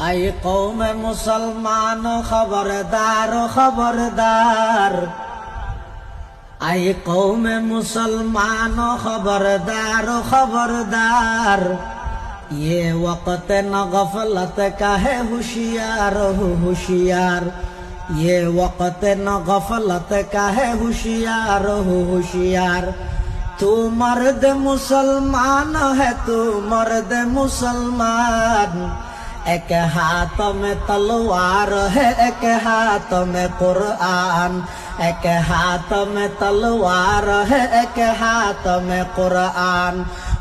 اے قوم مسلمان خبردار خبردار. اے قوم مسلمان خبردار خبردار. یہ وقت نہ غفلت کا ہے ہوشیار، ہو ہوشیار. یہ وقت نہ غفلت کا ہے ہوشیار، ہو ہوشیار. تو مرد مسلمان ہے، تو مرد مسلمان. এক হাত মে তলোয়ার হে এক হাত মে কোরআন এক হাত মে তলোয়ার হে এক হাত মে কোরআন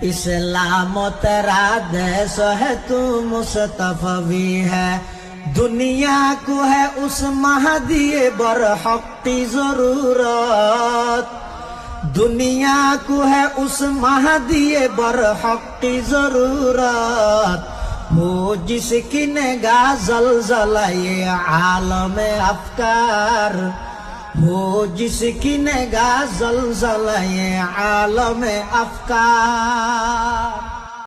اسلام تیرا دیش ہے تو مصطفی ہے۔ دنیا کو ہے اس مہدی برحق کی ضرورت۔ دنیا کو ہے اس مہدی برحق کی ضرورت۔ وہ جس کی نگاہ زلزلہ یہ عالم افکار۔ وہ جس کی نگاہ زلزلہ عالم افکار